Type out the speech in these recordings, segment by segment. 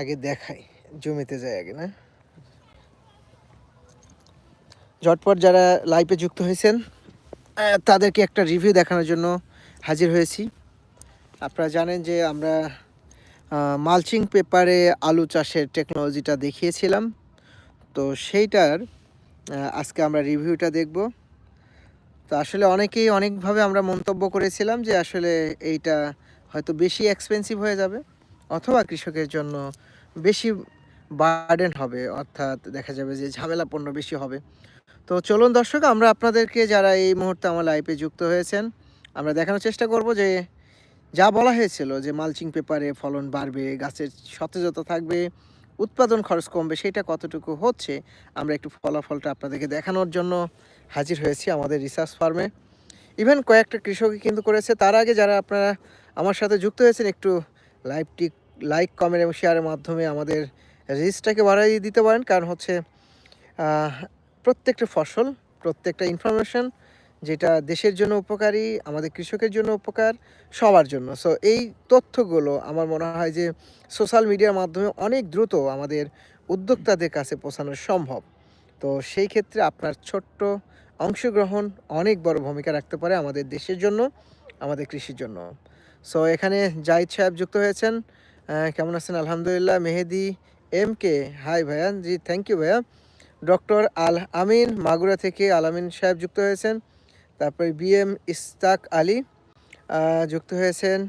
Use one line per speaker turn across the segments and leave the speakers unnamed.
আগে দেখাই, জমিতে যাই আগে, না? ঝটপট যারা লাইভে যুক্ত হয়েছেন তাদেরকে একটা রিভিউ দেখানোর জন্য হাজির হয়েছি। আপনারা জানেন যে আমরা মালচিং পেপারে আলু চাষের টেকনোলজিটা দেখিয়েছিলাম। তো সেইটার আজকে আমরা রিভিউটা দেখব। তো আসলে অনেকেই অনেকভাবে আমরা মন্তব্য করেছিলাম যে আসলে এইটা হয়তো বেশি এক্সপেন্সিভ হয়ে যাবে। অথবা কৃষকের জন্য বেশি বার্ডেন হবে, অর্থাৎ দেখা যাবে যে ঝামেলাপূর্ণ বেশি হবে। তো চলুন দর্শক, আমরা আপনাদেরকে যারা এই মুহূর্তে আমার লাইফে যুক্ত হয়েছেন, আমরা দেখানোর চেষ্টা করব যে যা বলা হয়েছিল যে মালচিং পেপারে ফলন বাড়বে, গাছের সতেজতা থাকবে, উৎপাদন খরচ কমবে, সেটা কতটুকু হচ্ছে, আমরা একটু ফলাফলটা আপনাদেরকে দেখানোর জন্য হাজির হয়েছি আমাদের রিসার্চ ফার্মে ইভেন কয়েকটা কৃষকই কিন্তু করেছে, তার আগে যারা আপনারা আমার সাথে যুক্ত হয়েছেন, একটু লাইভটি লাইক, কমেন্ট এবং শেয়ারের মাধ্যমে আমাদের রিচটাকে বাড়াই দিতে পারেন। কারণ হচ্ছে প্রত্যেকটা ফসল, প্রত্যেকটা ইনফরমেশন যেটা দেশের জন্য উপকারী, আমাদের কৃষকের জন্য উপকার, সবার জন্য। সো এই তথ্যগুলো আমার মনে হয় যে সোশ্যাল মিডিয়ার মাধ্যমে অনেক দ্রুত আমাদের উদ্যোক্তাদের কাছে পৌঁছানো সম্ভব। তো সেই ক্ষেত্রে আপনার ছোট্ট অংশগ্রহণ অনেক বড় ভূমিকা রাখতে পারে আমাদের দেশের জন্য, আমাদের কৃষির জন্য। সো এখানে জাহিদ সাহেব যুক্ত হয়েছেন। কেমন আছেন? আলহামদুলিল্লাহ। মেহেদি এম কে হাই ভাইয়া। জি থ্যাংক ইউ ভাইয়া। ডক্টর আল আমিন মাগুরা থেকে আল আমিন সাহেব যুক্ত হয়েছেন। তারপরে বি এম ইস্তাক আলী যুক্ত হয়েছেন।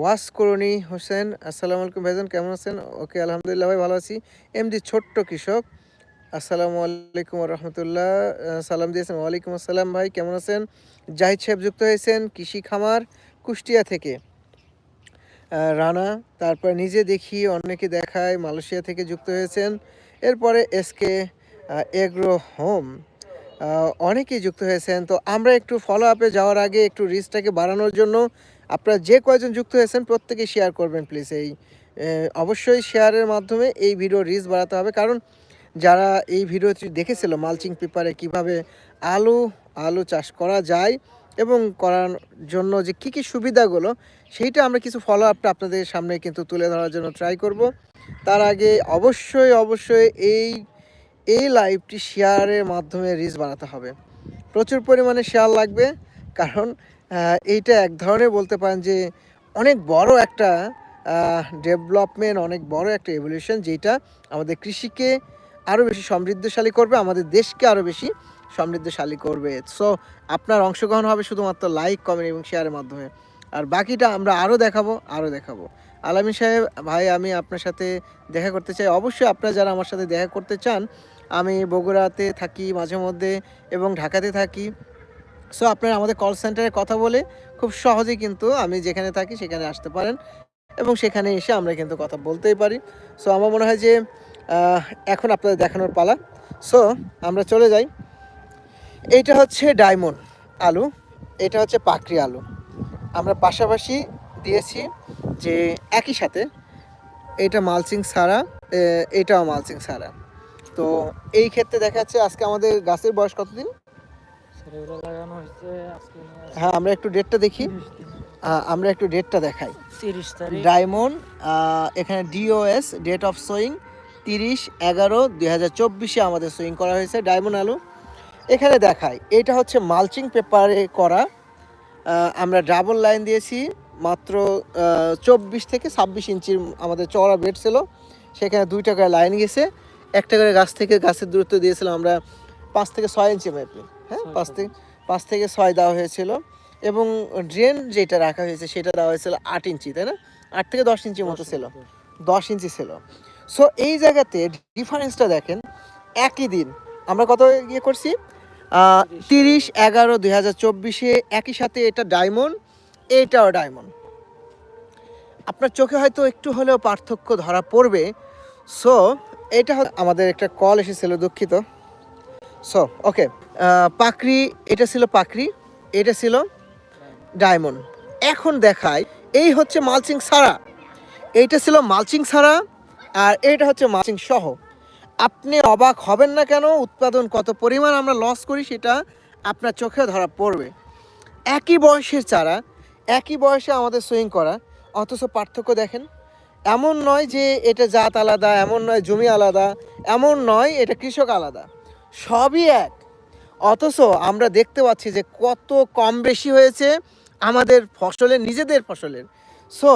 ওয়াস করণী হোসেন। আসসালামু আলাইকুম, ভাইজান। কেমন আছেন? ওকে, আলহামদুলিল্লাহ, ভাই, ভালো আছি। এমডি ছোট্ট কৃষক। আসসালামু আলাইকুম রহমতুল্লাহ। সালাম দিয়েছেন। ওয়ালাইকুম আসসালাম, ভাই। কেমন আছেন? জাহিদ সাহেব যুক্ত হয়েছেন। কৃষি খামার। কুষ্টিয়া থেকে। রানা, তারপর নিজে দেখি অনেকে দেখায় মালয়েশিয়া থেকে যুক্ত হয়েছেন। এরপরে এসকে এগ্রো হোম অনেকেই যুক্ত হয়েছেন। তো আমরা একটু ফলো আপে যাওয়ার আগে একটু রিচটাকে বাড়ানোর জন্য আপনারা যে কয়জন যুক্ত হয়েছেন প্রত্যেকে শেয়ার করবেন প্লিজ এই অবশ্যই শেয়ারের মাধ্যমে এই ভিডিও রিচ বাড়াতে হবে। কারণ যারা এই ভিডিওটি দেখেছিল মালচিং পেপারে কীভাবে আলু আলু চাষ করা যায় এবং করার জন্য যে কী কী সুবিধাগুলো, সেইটা আমরা কিছু ফলো আপটা আপনাদের সামনে কিন্তু তুলে ধরার জন্য ট্রাই করব। তার আগে অবশ্যই অবশ্যই এই এই লাইভটি শেয়ারের মাধ্যমে রিচ বানাতে হবে। প্রচুর পরিমাণে শেয়ার লাগবে, কারণ এইটা এক ধরনের বলতে পারেন যে অনেক বড় একটা ডেভেলপমেন্ট অনেক বড় একটা এভলিউশন যেটা আমাদের কৃষিকে আরও বেশি সমৃদ্ধশালী করবে, আমাদের দেশকে আরও বেশি সমৃদ্ধশালী করবে। সো আপনার অংশগ্রহণ হবে শুধুমাত্র লাইক কমেন্ট এবং শেয়ারের মাধ্যমে। আর বাকিটা আমরা আরও দেখাবো আরও দেখাবো। আলামিন সাহেব, ভাই, আমি আপনার সাথে দেখা করতে চাই। অবশ্যই আপনারা যারা আমার সাথে দেখা করতে চান, আমি বগুড়াতে থাকি মাঝে মধ্যে এবং ঢাকাতে থাকি। সো আপনারা আমাদের কল সেন্টারে কথা বলে খুব সহজেই কিন্তু আমি যেখানে থাকি সেখানে আসতে পারেন এবং সেখানে এসে আমরা কিন্তু কথা বলতেই পারি। সো আমার মনে হয় যে এখন আপনাদের দেখানোর পালা। সো আমরা চলে যাই। এইটা হচ্ছে ডায়মন্ড আলু এটা হচ্ছে পাকড়ি আলু। আমরা পাশাপাশি দিয়েছি যে একই সাথে এটা মালচিং ছাড়া এটাও মালচিং ছাড়া। তো এই ক্ষেত্রে দেখা যাচ্ছে আজকে আমাদের গাছের বয়স কতদিন? হ্যাঁ আমরা একটু ডেটটা দেখি। আমরা একটু ডেটটা দেখাই। ডায়মন্ড এখানে ডিওএস ডেট অফ সোয়িং তিরিশ এগারো দুই হাজার চব্বিশে আমাদের সোয়িং করা হয়েছে। ডায়মন্ড আলু এখানে দেখায় এটা হচ্ছে মালচিং পেপারে করা আমরা ডাবল লাইন দিয়েছি মাত্র চব্বিশ থেকে ছাব্বিশ ইঞ্চির আমাদের চওড়া বেড ছিল সেখানে দুই টাকার লাইন গেছে একটা করে গাছ থেকে গাছের দূরত্ব দিয়েছিলাম আমরা পাঁচ থেকে ছয় ইঞ্চি মেপে হ্যাঁ পাঁচ থেকে পাঁচ থেকে ছয় দেওয়া হয়েছিল এবং ড্রেন যেটা রাখা হয়েছে সেটা দেওয়া হয়েছিল আট ইঞ্চি তাই না? আট থেকে দশ ইঞ্চির মতো ছিল দশ। ইঞ্চি ছিল। সো এই জায়গাতে ডিফারেন্সটা দেখেন একই দিন আমরা কত ইয়ে করছি? তিরিশ, এগারো, দুই হাজার চব্বিশে একই সাথে এটা ডায়মন্ড এইটাও ডায়মন্ড আপনার চোখে হয়তো একটু হলেও পার্থক্য ধরা পড়বে। সো এটা আমাদের একটা কল এসেছিল, দুঃখিত। সো ওকে পাকড়ি, এটা ছিল পাকড়ি, এটা ছিল ডায়মন্ড এখন দেখায় এই হচ্ছে মালচিং ছাড়া এইটা ছিল মালচিং ছাড়া আর এটা হচ্ছে মালচিং সহ। আপনি অবাক হবেন না কেন? উৎপাদন কত পরিমাণ আমরা লস করি সেটা আপনার চোখে ধরা পড়বে। একই বয়সের চারা, একই বয়সে আমাদের সুইং করা, অথচ পার্থক্য দেখেন, এমন নয় যে এটা জাত আলাদা, এমন নয় জমি আলাদা, এমন নয় এটা কৃষক আলাদা। সবই এক। অথচ আমরা দেখতে পাচ্ছি যে কত কম বেশি হয়েছে আমাদের ফসলের, নিজেদের ফসলের। সো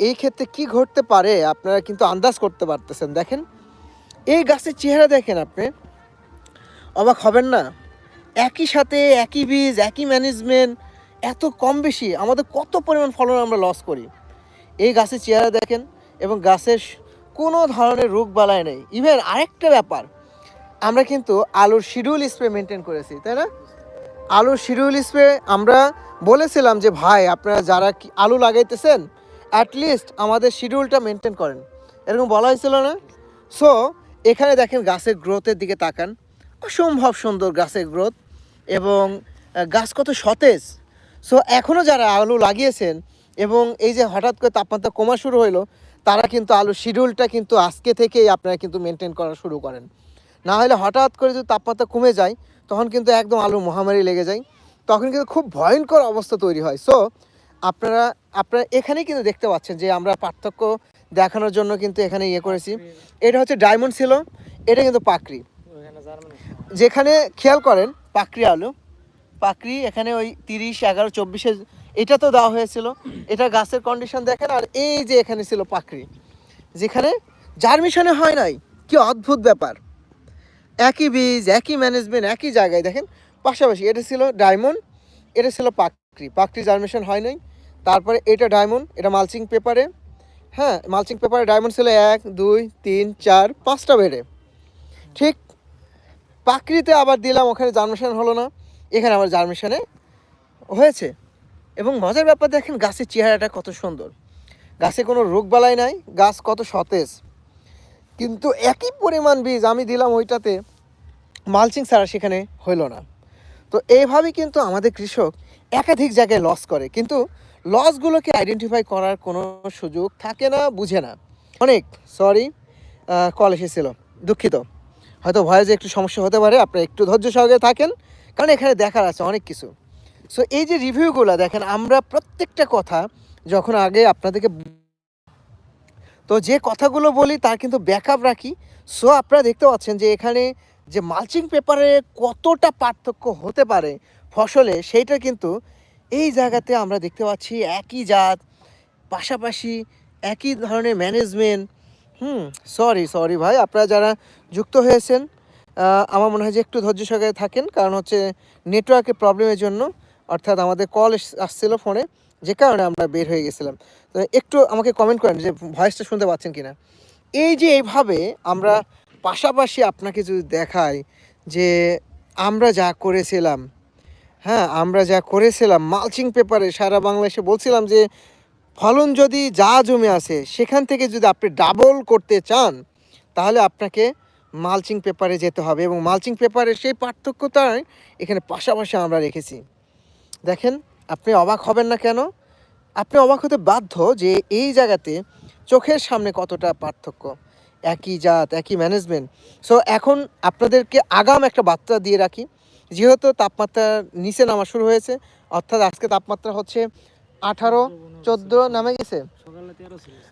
এই ক্ষেত্রে কি ঘটতে পারে? আপনারা কিন্তু আন্দাজ করতে পারতেছেন। দেখেন এই গাছের চেহারা দেখেন আপনি, অবাক হবেন না? একই সাথে, একই বীজ, একই ম্যানেজমেন্ট এত কম বেশি, আমাদের কত পরিমাণ ফলন আমরা লস করি। এই গাছের চেহারা দেখেন এবং গাছের কোনো ধরনের রোগ বালায় নেই। ইভেন আরেকটা ব্যাপার, আমরা কিন্তু আলুর শিডিউল স্প্রে মেনটেন করেছি, তাই না? আলুর শিডিউল স্প্রে আমরা বলেছিলাম যে, ভাই, আপনারা যারা আলু লাগাইতেছেন অ্যাটলিস্ট আমাদের শিডিউলটা মেনটেন করেন। এরকম বলা হয়েছিল না? সো এখানে দেখেন গাছের গ্রোথের দিকে তাকান। অসম্ভব সুন্দর গাছের গ্রোথ এবং গাছ কত সতেজ। সো এখনও যারা আলু লাগিয়েছেন এবং এই যে হঠাৎ করে তাপমাত্রা কমা শুরু হলো তারা কিন্তু আলুর শিডিউলটা কিন্তু আজকে থেকেই আপনারা কিন্তু মেনটেন করা শুরু করেন। না হলে হঠাৎ করে যদি তাপমাত্রা কমে যায়, তখন কিন্তু একদম আলু মহামারী লেগে যায়। তখন কিন্তু খুব ভয়ঙ্কর অবস্থা তৈরি হয়। সো আপনারা আপনারা এখানেই কিন্তু দেখতে পাচ্ছেন যে আমরা পার্থক্য দেখানোর জন্য কিন্তু এখানে ইয়ে করেছি। এটা হচ্ছে ডায়মন্ড ছিল, এটা কিন্তু পাকড়ি। যেখানে খেয়াল করেন, পাকড়ি আলু। পাকড়ি এখানে ওই তিরিশ, এগারো, চব্বিশে এটা তো দেওয়া হয়েছিল। এটা গাছের কন্ডিশন দেখেন, আর এই যে এখানে ছিল পাকড়ি। যেখানে জার্মিশনে হয় নাই, কি অদ্ভুত ব্যাপার। একই বীজ, একই ম্যানেজমেন্ট একই জায়গায় দেখেন। পাশাপাশি এটা ছিল ডায়মন্ড, এটা ছিল পাকড়ি। পাকড়ি জার্মিশন হয় নাই, তারপরে এটা ডায়মন্ড, এটা মালচিং পেপারে হ্যাঁ মালচিং পেপারে ডায়মন্ড ছিল এক, দুই, তিন, চার, পাঁচটা বেড়ে। ঠিক পাকড়িতে আবার দিলাম, ওখানে জার্মিশন হলো না। এখানে আমার জার্মিশনে হয়েছে। এবং মজার ব্যাপার দেখেন, গাছের চেহারাটা কত সুন্দর। গাছে কোনো রোগবালাই নাই, গাছ কত সতেজ। কিন্তু একই পরিমাণ বীজ আমি দিলাম ওইটাতে মালচিং ছাড়া সেখানে হইল না। তো এইভাবে কিন্তু আমাদের কৃষক একাধিক জায়গায় লস করে। কিন্তু লসগুলোকে আইডেন্টিফাই করার কোনো সুযোগ থাকে না, বুঝে না। অনেক সরি কল এসেছিল, দুঃখিত। হয়তো ভয়েসে একটু সমস্যা হতে পারে, আপনারা একটু ধৈর্য সহকারে থাকেন, কারণ এখানে দেখার আছে অনেক কিছু। সো এই যে রিভিউগুলো দেখেন, আমরা প্রত্যেকটা কথা যখন আগে আপনাদেরকে তো যে কথাগুলো বলি, তার কিন্তু ব্যাকআপ রাখি। সো আপনারা দেখতে পাচ্ছেন যে এখানে যে মালচিং পেপারে কতটা পার্থক্য হতে পারে ফসলে, সেইটা কিন্তু এই জায়গাতে আমরা দেখতে পাচ্ছি একই জাত, পাশাপাশি একই ধরনের ম্যানেজমেন্ট হুম সরি সরি ভাই, আপনারা যারা যুক্ত হয়েছেন আমার মনে হয় যে একটু ধৈর্য সহকারে থাকেন, কারণ হচ্ছে নেটওয়ার্কের প্রবলেমের জন্য, অর্থাৎ আমাদের কল আসছিল ফোনে যে কারণে আমরা বের হয়ে গেছিলাম। তো একটু আমাকে কমেন্ট করেন যে ভয়েসটা শুনতে পাচ্ছেন কিনা। এই যে এইভাবে আমরা পাশাপাশি আপনাকে যদি দেখাই যে আমরা যা করেছিলাম হ্যাঁ আমরা যা করেছিলাম মালচিং পেপারে সারা বাংলাদেশে বলছিলাম যে, ফলন যদি যা জমে আছে, সেখান থেকে যদি আপনি ডাবল করতে চান, তাহলে আপনাকে মালচিং পেপারে যেতে হবে এবং মালচিং পেপারের সেই পার্থক্যটাই এখানে পাশাপাশি আমরা রেখেছি। দেখেন, আপনি অবাক হবেন না কেন? আপনি অবাক হতে বাধ্য যে এই জায়গাতে চোখের সামনে কতটা পার্থক্য। একই জাত, একই ম্যানেজমেন্ট সো এখন আপনাদেরকে আগাম একটা বার্তা দিয়ে রাখি। যেহেতু তাপমাত্রা নিচে নামা শুরু হয়েছে, অর্থাৎ আজকে তাপমাত্রা হচ্ছে আঠারো, চোদ্দ নামে গেছে।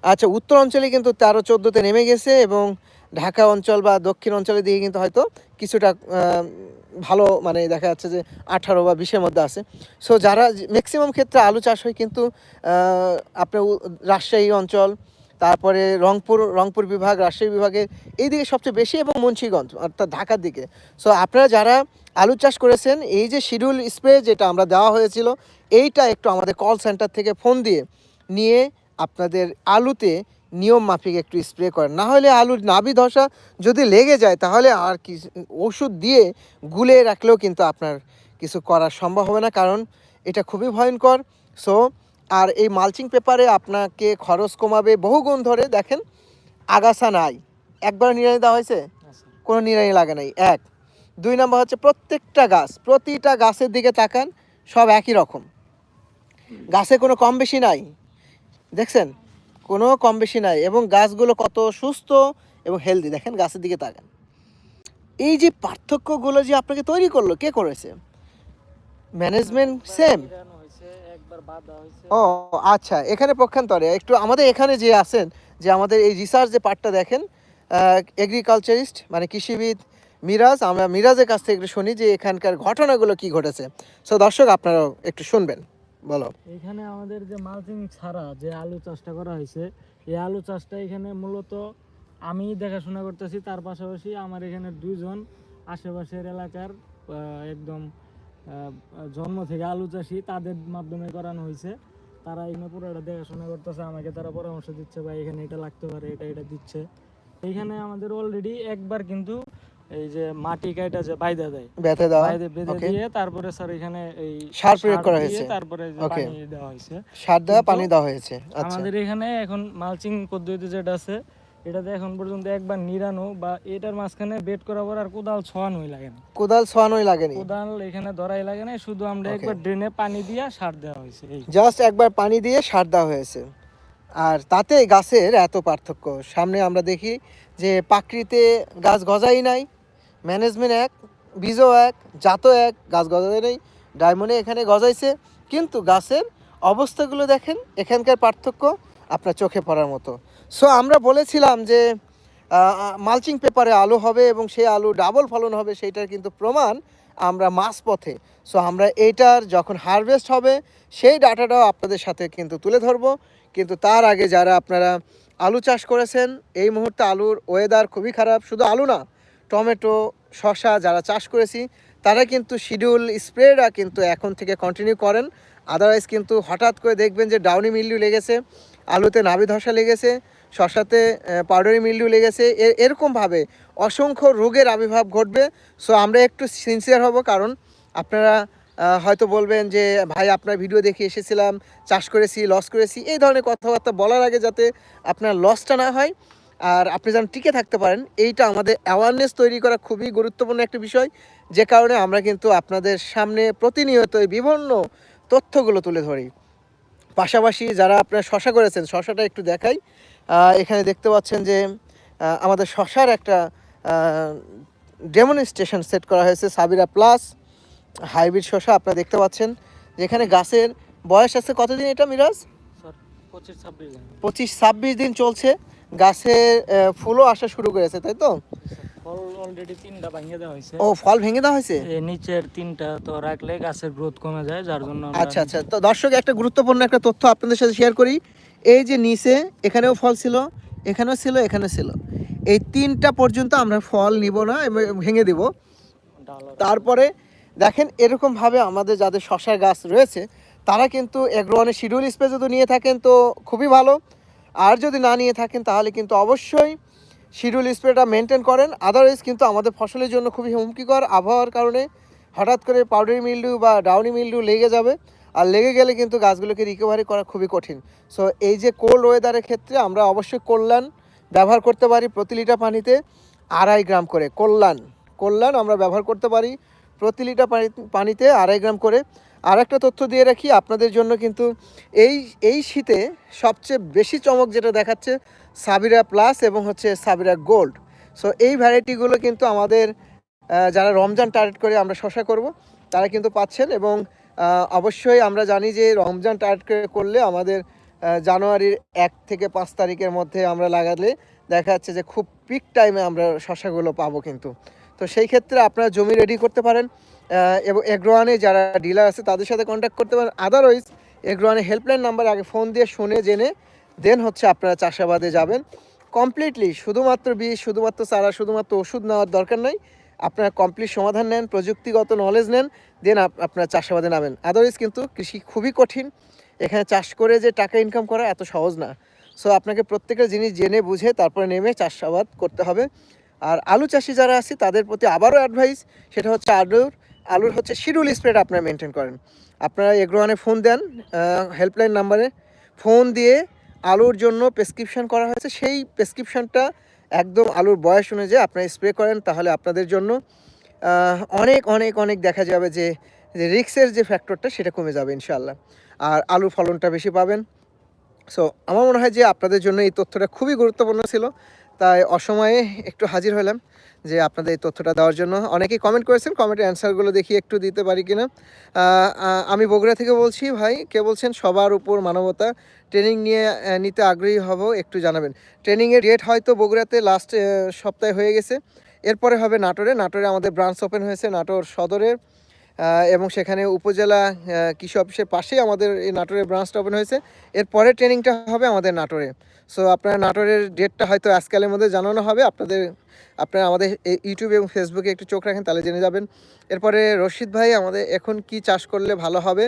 আচ্ছা উত্তর অঞ্চলে কিন্তু তেরো, চোদ্দোতে নেমে গেছে এবং ঢাকা অঞ্চল বা দক্ষিণ অঞ্চলের দিকে কিন্তু হয়তো কিছুটা ভালো মানে দেখা যাচ্ছে যে আঠারো বা বিশের মধ্যে আছে। সো যারা ম্যাক্সিমাম ক্ষেত্রে আলু চাষ হয় কিন্তু আপনার রাজশাহী অঞ্চল তারপরে রংপুর রংপুর বিভাগ, রাজশাহী বিভাগে এই দিকে সবচেয়ে বেশি এবং মুন্সিগঞ্জ, অর্থাৎ ঢাকার দিকে। সো আপনারা যারা আলু চাষ করেছেন, এই যে শিডিউল স্প্রে যেটা আমরা দেওয়া হয়েছিল, এইটা একটু আমাদের কল সেন্টার থেকে ফোন দিয়ে নিয়ে আপনাদের আলুতে নিয়ম মাফিক একটু স্প্রে করেন। না হলে আলুর নাবি ধসা যদি লেগে যায়, তাহলে আর কি ওষুধ দিয়ে গুলে রাখলেও কিন্তু আপনার কিছু করা সম্ভব হবে না, কারণ এটা খুবই ভয়ঙ্কর। সো আর এই মালচিং পেপারে আপনাকে খরচ কমাবে বহুগুণ ধরে দেখেন, আগাছা নাই। একবার নিড়ানি দেওয়া হয়েছে? কোনো নিড়ানি লাগে নাই। এক। দুই নম্বর হচ্ছে প্রত্যেকটা গাছ, প্রতিটা গাছের দিকে তাকান, সব একই রকম। গাছে কোনো কম বেশি নাই। দেখছেন? কোনো কম বেশি নাই এবং গাছগুলো কত সুস্থ এবং হেলদি দেখেন, গাছের দিকে তাকান। এই যে পার্থক্যগুলো যে আপনাকে তৈরি করল, কে করেছে? ম্যানেজমেন্ট সেম
গিরানো হয়েছে একবার পক্ষান্তর বাধা হয়েছে
ও আচ্ছা এখানে পক্ষান্তরে একটু আমাদের এখানে যে আছেন যে আমাদের এই রিসার্চ যে পার্টটা দেখেন এগ্রিকালচারিস্ট মানে কৃষিবিদ মিরাজ আমরা মিরাজের কাছ থেকে একটু শুনি যে এখানকার ঘটনাগুলো কি ঘটেছে। সো দর্শক আপনারাও একটু শুনবেন বলো।
এখানে আমাদের যে মালচিং ছাড়া যে আলু চাষটা করা হয়েছে এই আলু চাষটা এখানে মূলত আমি দেখাশোনা করতেছি তার পাশাপাশি আমার এখানে দুইজন আশেপাশের এলাকার একদম জন্ম থেকে আলু চাষি তাদের মাধ্যমে করানো হয়েছে। তারা এখানে পুরোটা দেখাশোনা করতেছে আমাকে তারা পরামর্শ দিচ্ছে বা এখানে এটা লাগতে পারে এটা এটা দিচ্ছে। এইখানে আমাদের অলরেডি একবার কিন্তু এই যে মাটি কাটা যে বাইদা দেয়
ব্যথা দেওয়া
বেঁধে দিয়ে তারপরে স্যার এখানে এই
সার প্রয়োগ করা হয়েছে।
তারপরে পানি দেওয়া হয়েছে।
সার দেওয়া পানি দেওয়া হয়েছে। আচ্ছা।
আমাদের এখানে এখন মালচিং পদ্ধতি যেটা আছে এটাতে এখন পর্যন্ত একবার নিরানো বা এটার মাঝখানে বেড করার পর আর কোদাল ছোয়ানোই লাগে না।
কোদাল ছোয়ানোই লাগেনি
কোদাল এখানে ধরাই লাগে না শুধু আমরা. একবার ড্রেনে পানি দিয়ে সার দেওয়া হয়েছে
জাস্ট একবার পানি দিয়ে সার দেওয়া হয়েছে। আর তাতে গাছের এত পার্থক্য। সামনে আমরা দেখি যে পাকৃতে গাছ গজাই নাই ম্যানেজমেন্ট এক বীজও এক জাতও এক গাছ গজাই নেই ডায়মন্ডে এখানে গজাইছে। কিন্তু গাছের অবস্থাগুলো দেখেন এখানকার পার্থক্য আপনার চোখে পড়ার মতো। সো আমরা বলেছিলাম যে মালচিং পেপারে আলু হবে এবং সেই আলু ডাবল ফলন হবে, সেইটার কিন্তু প্রমাণ আমরা মাস পথে সো আমরা এইটার যখন হারভেস্ট হবে, সেই ডাটাটাও আপনাদের সাথে কিন্তু তুলে ধরবো। কিন্তু তার আগে যারা আপনারা আলু চাষ করেছেন, এই মুহূর্তে আলুর ওয়েদার খুবই খারাপ। শুধু আলু না, টমেটো, শসা যারা চাষ করেছি, তারা কিন্তু শিডিউল স্প্রেটা কিন্তু এখন থেকে কন্টিনিউ করেন। আদারওয়াইজ কিন্তু হঠাৎ করে দেখবেন যে ডাউনি মিল্ডিউ লেগেছে, আলুতে নাভি ধসা লেগেছে। শশাতে পাউডারি মিল্ডিউ লেগেছে এরকমভাবে অসংখ্য রোগের আবির্ভাব ঘটবে। সো আমরা একটু সিনসিয়ার হব কারণ আপনারা হয়তো বলবেন যে, ভাই, আপনার ভিডিও দেখে এসেছিলাম, চাষ করেছি লস করেছি। এই ধরনের কথাবার্তা বলার আগে যাতে আপনার লসটা না হয়, আর আপনি যেন টিকে থাকতে পারেন, এইটা আমাদের অ্যাওয়ারনেস তৈরি করা খুবই গুরুত্বপূর্ণ একটা বিষয়। যে কারণে আমরা কিন্তু আপনাদের সামনে প্রতিনিয়ত বিভিন্ন তথ্যগুলো তুলে ধরি। পাশাপাশি যারা আপনার শশা করেছেন, শশাটা একটু দেখাই। এখানে দেখতে পাচ্ছেন যে আমাদের শশার একটা ডেমনস্ট্রেশন সেট করা হয়েছে সাবিরা প্লাস হাইব্রিড শশা আপনারা দেখতে পাচ্ছেন যেখানে গাছের বয়স আছে কতদিন এটা মিরাজ?
পঁচিশ ছাব্বিশ
দিন। চলছে আহ, ফুলও আসা শুরু করেছে তাই তো? ও ফল ভেঙে দেওয়া হয়েছে?
নিচের তিনটা তো রাখলে গাছের গ্রোথ কমে যায় যার জন্য
আচ্ছা আচ্ছা তো দর্শক একটা গুরুত্বপূর্ণ একটা তথ্য আপনাদের সাথে শেয়ার করি। এই যে নিচে এখানেও ফল ছিল, এখানেও ছিল এখানেও ছিল। এই তিনটা পর্যন্ত আমরা ফল নিব না ভেঙে দিব। তারপরে দেখেন এরকমভাবে আমাদের যাদের শশার গাছ রয়েছে, তারা কিন্তু এগ্রোয়ানের শিডিউল স্পেস যদি নিয়ে থাকেন তো খুবই ভালো। আর যদি না নিয়ে থাকেন, তাহলে কিন্তু অবশ্যই শিডিউল স্প্রেটা মেনটেন করেন। আদারওয়াইজ কিন্তু আমাদের ফসলের জন্য খুবই হুমকিকর আবহাওয়ার কারণে হঠাৎ করে পাউডারি মিল্ডিউ বা ডাউনি মিল্ডু লেগে যাবে। আর লেগে গেলে কিন্তু গাছগুলোকে রিকভারি করা খুবই কঠিন। সো এই যে কোল্ড ওয়েদারের ক্ষেত্রে আমরা অবশ্যই কল্যাণ ব্যবহার করতে পারি প্রতি লিটার পানিতে আড়াই গ্রাম করে। কল্যাণ কল্যাণ আমরা ব্যবহার করতে পারি প্রতি লিটার পানি, পানিতে আড়াই গ্রাম করে। আর একটা তথ্য দিয়ে রাখি, আপনাদের জন্য কিন্তু এই এই শীতে সবচেয়ে বেশি চমক যেটা দেখাচ্ছে সাবিরা প্লাস এবং হচ্ছে সাবিরা গোল্ড। সো এই ভ্যারাইটিগুলো কিন্তু আমাদের যারা রমজান টার্গেট করে আমরা শশা করব, তারা কিন্তু পাচ্ছেন এবং অবশ্যই আমরা জানি যে রমজান টার্গেট করলে আমাদের জানুয়ারির এক থেকে পাঁচ তারিখের মধ্যে আমরা লাগালে দেখা যাচ্ছে যে খুব পিক টাইমে আমরা শশাগুলো পাবো কিন্তু। তো সেই ক্ষেত্রে আপনারা জমি রেডি করতে পারেন এবং এগ্রোয়ানে যারা ডিলার আছে তাদের সাথে কন্ট্যাক্ট করতে পারেন। আদারওয়াইজ এগ্রোয়ানে হেল্পলাইন নাম্বার আগে ফোন দিয়ে শুনে, জেনে দেন হচ্ছে আপনারা চাষাবাদে যাবেন। কমপ্লিটলি শুধুমাত্র বীজ, শুধুমাত্র চারা, শুধুমাত্র ওষুধ নেওয়ার দরকার নাই। আপনারা কমপ্লিট সমাধান নেন, প্রযুক্তিগত নলেজ নেন দেন আপনারা চাষাবাদে নামেন। আদারওয়াইজ কিন্তু কৃষি খুবই কঠিন। এখানে চাষ করে যে টাকা ইনকাম করা এত সহজ না। সো আপনাকে প্রত্যেকটা জিনিস জেনে বুঝে তারপরে নেমে চাষাবাদ করতে হবে। আর আলু চাষি যারা আছে, তাদের প্রতি আবারও অ্যাডভাইস সেটা হচ্ছে আলুর আলুর হচ্ছে শিডিউল স্প্রেড আপনারা মেনটেন করেন। আপনারা এগ্রোয়ানে ফোন দেন হেল্পলাইন নাম্বারে ফোন দিয়ে আলুর জন্য প্রেসক্রিপশন করা হয়েছে। সেই প্রেসক্রিপশনটা একদম আলুর বয়স অনুযায়ী আপনারা স্প্রে করেন, তাহলে আপনাদের জন্য অনেক অনেক অনেক দেখা যাবে যে যে রিক্সের যে ফ্যাক্টরটা সেটা কমে যাবে ইনশাল্লাহ আর আলুর ফলনটা বেশি পাবেন। সো আমার মনে হয় যে আপনাদের জন্য এই তথ্যটা খুবই গুরুত্বপূর্ণ ছিল। তাই অসময়ে একটু হাজির হলাম যে আপনাদের এই তথ্যটা দেওয়ার জন্য। অনেকেই কমেন্ট করেছেন কমেন্টের অ্যান্সারগুলো দেখি একটু দিতে পারি কিনা। আমি বগুড়া থেকে বলছি ভাই, কে বলছেন? সবার উপর মানবতা। ট্রেনিং নিয়ে নিতে আগ্রহী হব, একটু জানাবেন। ট্রেনিংয়ের ডেট হয়তো বগুড়াতে লাস্ট সপ্তাহে হয়ে গেছে। এরপরে হবে নাটোরে। নাটোরে আমাদের ব্রাঞ্চ ওপেন হয়েছে, নাটোর সদরের। এবং সেখানে উপজেলা কৃষি অফিসের পাশেই আমাদের এই নাটোরের ব্রাঞ্চটা ওপেন হয়েছে। এরপরে ট্রেনিংটা হবে আমাদের নাটোরে। সো আপনারা নাটোরের ডেটটা হয়তো আজকালের মধ্যে জানানো হবে। আপনাদের, আপনারা আমাদের ইউটিউব এবং ফেসবুকে একটু চোখ রাখেন, তাহলে জেনে যাবেন। এরপরে রশিদ ভাই, আমাদের এখন কি চাষ করলে ভালো হবে?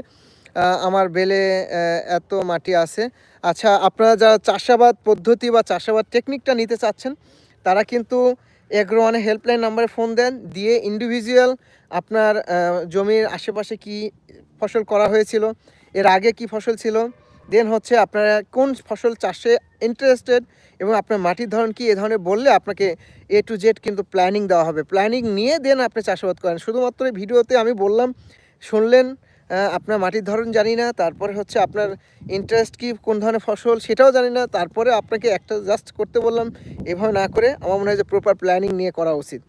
আমার বেলে এত মাটি আছে। আচ্ছা আপনারা যারা চাষাবাদ পদ্ধতি বা চাষাবাদ টেকনিকটা নিতে চাচ্ছেন, তারা কিন্তু এগ্রো ওয়ানে হেল্পলাইন নাম্বারে ফোন দেন, দিয়ে ইন্ডিভিজুয়াল আপনার জমির আশেপাশে কি ফসল করা হয়েছিল, এর আগে কি ফসল ছিল, দেন হচ্ছে আপনারা কোন ফসল চাষে ইন্টারেস্টেড এবং আপনার মাটির ধরন কি, এ ধরনের বললে আপনাকে এ টু জেড কিন্তু প্ল্যানিং দেওয়া হবে। প্ল্যানিং নিয়ে দেন আপনি চাষাবাদ করেন। শুধুমাত্র ভিডিওতে আমি বললাম, শুনলেন আপনার মাটির ধরন জানি না, তারপরে হচ্ছে আপনার ইন্টারেস্ট কি, কোন ধরনের ফসল সেটাও জানি না, তারপরে আপনাকে একটা জাস্ট করতে বললাম, এভাবে না করে আমার মনে হয় যে প্রপার প্ল্যানিং নিয়ে করা উচিত।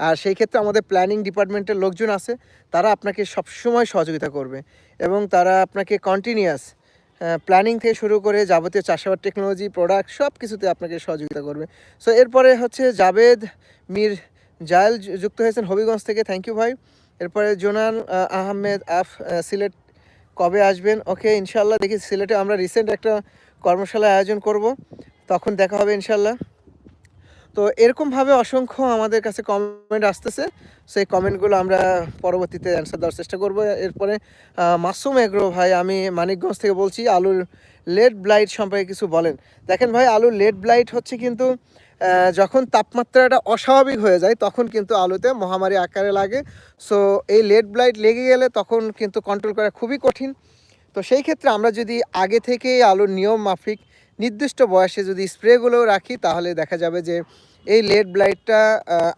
আর সেই ক্ষেত্রে আমাদের প্ল্যানিং ডিপার্টমেন্টের লোকজন আছে, তারা আপনাকে সবসময় সহযোগিতা করবে এবং তারা আপনাকে কন্টিনিউয়াস প্ল্যানিং থেকে শুরু করে যাবতীয় চাষাবাদ টেকনোলজি প্রোডাক্ট সব কিছুতে আপনাকে সহযোগিতা করবে। সো এরপরে হচ্ছে জাবেদ মির জায়েল যুক্ত হয়েছেন হবিগঞ্জ থেকে। থ্যাংক ইউ ভাই। এরপরে জোনাল আহমেদ, আফ সিলেট কবে আসবেন? ওকে ইনশাল্লাহ দেখি সিলেটে আমরা রিসেন্ট একটা কর্মশালা আয়োজন করব। তখন দেখা হবে ইনশাল্লাহ তো এরকমভাবে অসংখ্য আমাদের কাছে কমেন্ট আসতেছে। সেই কমেন্টগুলো আমরা পরবর্তীতে অ্যান্সার দেওয়ার চেষ্টা করব। এরপরে মাসুম এগ্রো ভাই, আমি মানিকগঞ্জ থেকে বলছি, আলুর লেড ব্লাইট সম্পর্কে কিছু বলেন। দেখেন ভাই, আলুর লেড ব্লাইট হচ্ছে কিন্তু যখন তাপমাত্রাটা অস্বাভাবিক হয়ে যায়, তখন কিন্তু আলুতে মহামারী আকারে লাগে সো এই লেড ব্লাইট লেগে গেলে তখন কিন্তু কন্ট্রোল করা খুবই কঠিন তো সেই ক্ষেত্রে আমরা যদি আগে থেকে আলুর নিয়ম মাফিক নির্দিষ্ট বয়সে যদি স্প্রেগুলো রাখি, তাহলে দেখা যাবে যে এই লেড ব্লাইটটা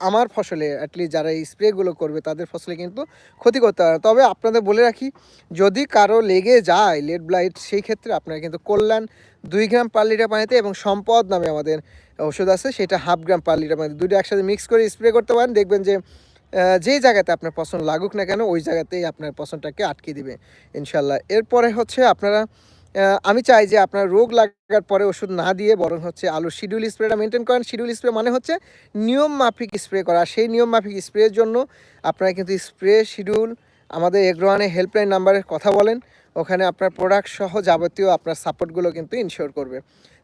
আমার ফসলে অ্যাটলিস্ট যারা এই স্প্রেগুলো করবে, তাদের ফসলে কিন্তু ক্ষতি করতে পারে। তবে আপনাদের বলে রাখি, যদি কারও লেগে যায় লেড ব্লাইট, সেই ক্ষেত্রে আপনারা কিন্তু কল্যাণ দুই গ্রাম পার লিটার পানিতে এবং সম্পদ নামে আমাদের ওষুধ আছে, সেটা হাফ গ্রাম পার লিটার পানিতে। দুটো একসাথে মিক্স করে স্প্রে করতে পারেন, দেখবেন যে যেই জায়গাতে আপনার পছন্দ লাগুক না কেন, ওই জায়গাতেই আপনার পছন্দটাকে আটকে দিবে ইনশাল্লাহ এরপরে হচ্ছে আপনারা আমি চাই যে আপনার রোগ লাগার পরে ওষুধ না দিয়ে বরং হচ্ছে আলুর শিডিউল স্প্রেটা মেনটেন করেন। শিডিউল স্প্রে মানে হচ্ছে নিয়ম মাফিক স্প্রে করা। সেই নিয়ম মাফিক স্প্রের জন্য আপনারা কিন্তু স্প্রে শিডিউল আমাদের এগ্রোয়ানে হেল্পলাইন নাম্বারের কথা বলেন। ওখানে আপনার প্রোডাক্ট সহ যাবতীয় আপনার সাপোর্টগুলো কিন্তু ইনশিওর করবে।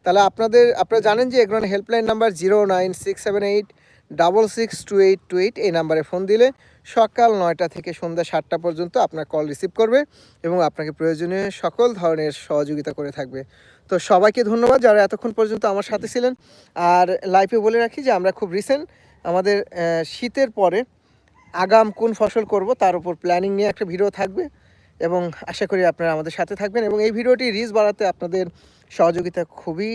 তাহলে আপনাদের, আপনারা জানেন যে এগ্রোয়ানে helpline number zero nine six seven eight double six two eight two eight এই নাম্বারে ফোন দিলে সকাল নয়টা থেকে সন্ধ্যা সাতটা পর্যন্ত আপনার কল রিসিভ করবে এবং আপনাকে প্রয়োজনীয় সকল ধরনের সহযোগিতা করে থাকবে। তো সবাইকে ধন্যবাদ যারা এতক্ষণ পর্যন্ত আমার সাথে ছিলেন। আর লাইফে বলে রাখি যে আমরা খুব রিসেন্ট আমাদের শীতের পরে আগাম কোন ফসল করব তার উপর প্ল্যানিং নিয়ে একটা ভিডিও থাকবে। এবং আশা করি আপনারা আমাদের সাথে থাকবেন এবং এই ভিডিওটি রিচ বাড়াতে আপনাদের সহযোগিতা খুবই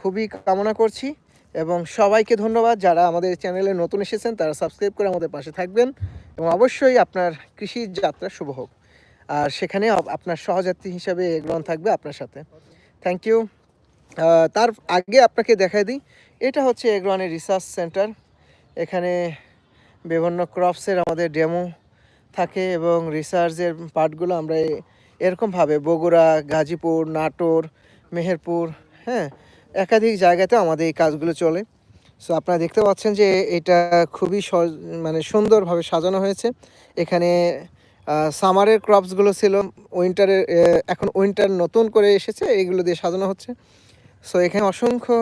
খুবই কামনা করছি এবং সবাইকে ধন্যবাদ যারা আমাদের চ্যানেলে নতুন এসেছেন, তারা সাবস্ক্রাইব করে আমাদের পাশে থাকবেন এবং অবশ্যই আপনার কৃষি যাত্রা শুভ হোক। আর সেখানে আপনার সহযাত্রী হিসাবে গ্রহণ থাকবে আপনার সাথে। থ্যাংক ইউ তার আগে আপনাকে দেখাই দিই, এটা হচ্ছে এগ্রোয়ানের রিসার্চ সেন্টার। এখানে বিভিন্ন ক্রপসের আমাদের ডেমো থাকে এবং রিসার্চের পার্টগুলো আমরা এরকমভাবে বগুড়া, গাজীপুর, নাটোর, মেহেরপুর হ্যাঁ একাধিক জায়গাতে আমাদের এই কাজগুলো চলে। সো আপনারা দেখতে পাচ্ছেন যে এটা খুবই মানে সুন্দরভাবে সাজানো হয়েছে। এখানে সামারের ক্রপসগুলো ছিল উইন্টারের এখন উইন্টার নতুন করে এসেছে এগুলো দিয়ে সাজানো হচ্ছে। সো এখানে অসংখ্য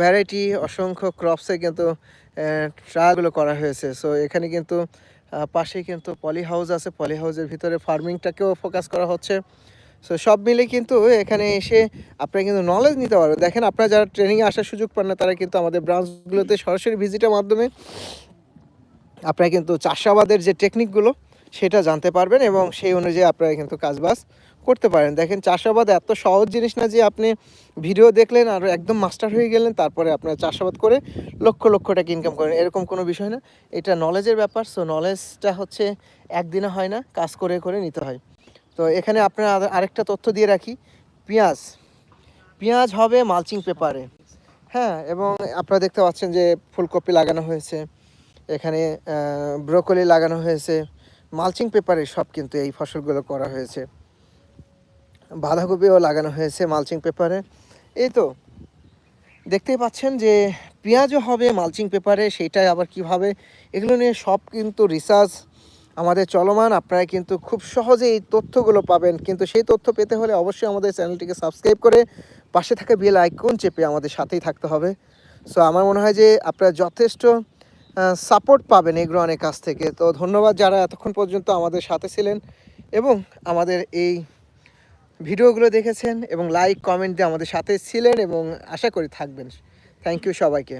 ভ্যারাইটি অসংখ্য ক্রপসে কিন্তু ট্রায়ালগুলো করা হয়েছে। সো এখানে কিন্তু পাশেই কিন্তু পলি হাউস আছে। পলি হাউসের ভিতরে ফার্মিংটাকেও ফোকাস করা হচ্ছে। সো সব মিলে কিন্তু এখানে এসে আপনারা কিন্তু নলেজ নিতে পারবেন। দেখেন, আপনারা যারা ট্রেনিংয়ে আসার সুযোগ পান না, তারা কিন্তু আমাদের ব্রাঞ্চগুলোতে সরাসরি ভিজিটের মাধ্যমে আপনারা কিন্তু চাষাবাদের যে টেকনিকগুলো সেটা জানতে পারবেন এবং সেই অনুযায়ী আপনারা কিন্তু কাজবাজ করতে পারেন। দেখেন চাষাবাদ এত সহজ জিনিস না যে আপনি ভিডিও দেখলেন আর একদম মাস্টার হয়ে গেলেন, তারপরে আপনার চাষাবাদ করে লক্ষ লক্ষ টাকা ইনকাম করেন। এরকম কোনো বিষয় না। এটা নলেজের ব্যাপার সো নলেজটা হচ্ছে একদিনে হয় না, কাজ করে করে নিতে হয়। তো এখানে আপনার আর- আরেকটা তথ্য দিয়ে রাখি। পেঁয়াজ পেঁয়াজ হবে মালচিং পেপারে হ্যাঁ এবং আপনারা দেখতে পাচ্ছেন যে ফুলকপি লাগানো হয়েছে, এখানে ব্রোকলি লাগানো হয়েছে। মালচিং পেপারে সব কিন্তু এই ফসলগুলো করা হয়েছে। বাঁধাকপিও লাগানো হয়েছে মালচিং পেপারে। এই তো, দেখতেই পাচ্ছেন যে পেঁয়াজও হবে মালচিং পেপারে সেইটাই আবার কীভাবে, এগুলো নিয়ে সব কিন্তু রিসার্চ আমাদের চলমান, আপনারা কিন্তু খুব সহজে এই তথ্যগুলো পাবেন। কিন্তু সেই তথ্য পেতে হলে অবশ্যই আমাদের চ্যানেলটিকে সাবস্ক্রাইব করে পাশে থাকা বেল আইকন চেপে আমাদের সাথেই থাকতে হবে। সো আমার মনে হয় যে আপনারা যথেষ্ট সাপোর্ট পাবেন এগুলো অনেক কাছ থেকে। তো ধন্যবাদ যারা এতক্ষণ পর্যন্ত আমাদের সাথে ছিলেন এবং আমাদের এই ভিডিওগুলো দেখেছেন এবং লাইক কমেন্ট দিয়ে আমাদের সাথে ছিলেন এবং আশা করি থাকবেন। থ্যাংক ইউ সবাইকে।